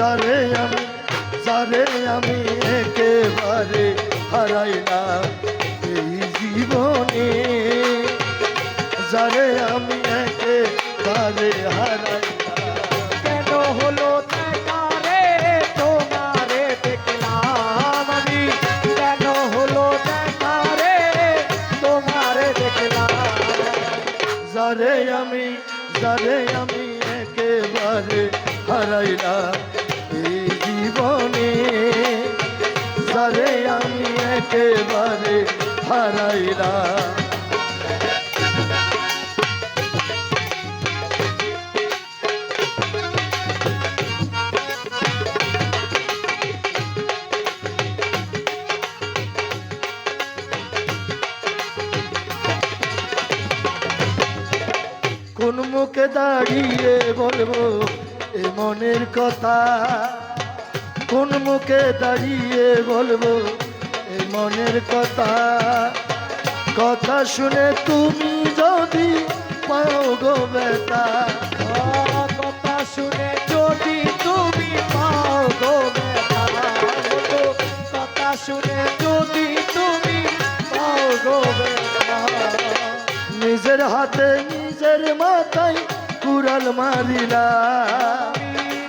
যারে আমি যারে আমি একেবারে হারাইলাম এই জীবনে যারে আমি একেবারে হারাইলাম কেন হলো যারে আমি যারে আমি একেবারে হারাইলাম একেবারে হারাইলাম কোন মুখে দাঁড়িয়ে বলব এ মনের কথা? কোন মুখে দাঁড়িয়ে বলব মনের কথা কথা শুনে তুমি যদি পাও গো বেতা কথা শুনে যদি তুমি পাও গো গো, কথা শুনে যদি তুমি পাও গো ব্যথা নিজের হাতে নিজের মাথায় কুড়াল মারিলা।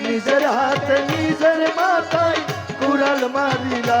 নিজের হাতে নিজের মাথায় কুড়াল মারিলা।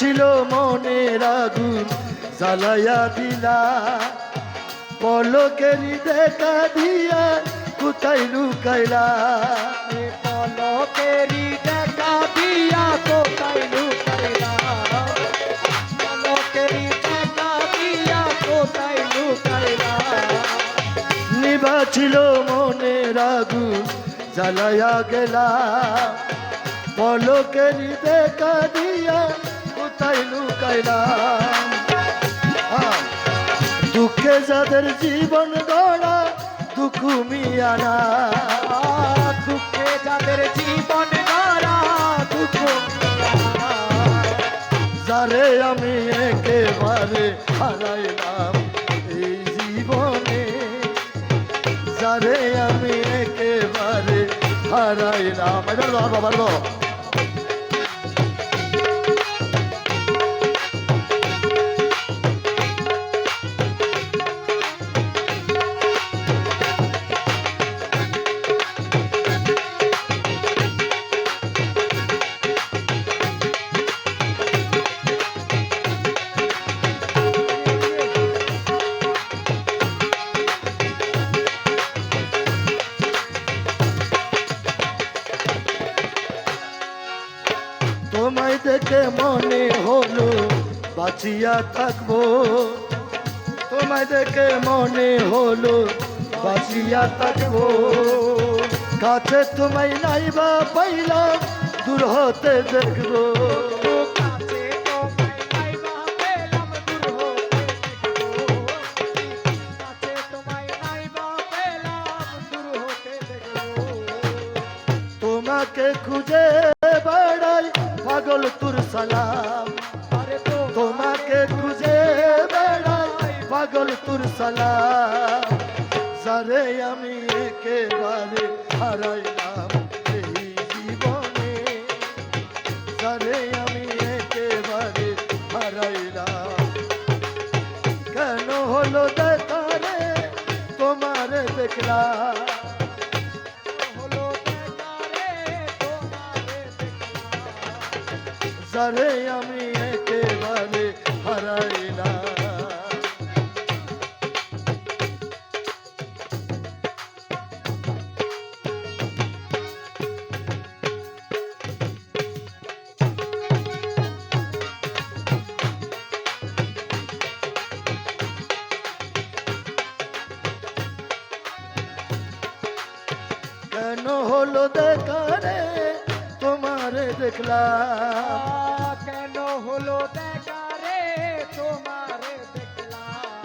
ছিল মনের আগুন জ্বালাইয়া দিলা। পলকেরি দেখা দিয়া কোথায় লুকাইলা? পলকেরি দেখা দিয়া কোথায় লুকাইলা? পলকেরি দেখা দিয়া কোথায় লুকাইলা? নিভা ছিল মনের আগুন জ্বালাইয়া গেলা। পলকেরি দেখা দিয়া কোথায় লুকাইলা আহ, দুঃখে যাদের জীবন গড়া দুঃখ মিয়ানা দুঃখে যাদের জীবন গড়া দুঃখ। যারে আমি একেবারে হারাইলাম এই জীবনে যারে আমি একেবারে হারাইলাম। এটা ধর তোমায় দেখে মনে হলো, বাঁচিয়া থাকব। তোমায় দেখে মনে হলো, বাঁচিয়া থাকব। কাছে তোমায় নাইবা পাইলাম দূর হতে দেখব। তোমাকে খুঁজে পাগল তুর সালাম। তোমাকে খুঁজে বেড়াই পাগল তুর সালাম। সারে আমি একেবারে হারাইলাম এই জীবনে সারে আমি একেবারে কেন হলো দেখা রে, তোমার দেখলাম। তারে আমি একেবারে হারাইলাম। কেন হলো দেখারে দেখলাম। কেন হলো দেখা রে? তোমারে দেখলাম।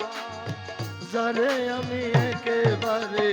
যারে আমি একেবারে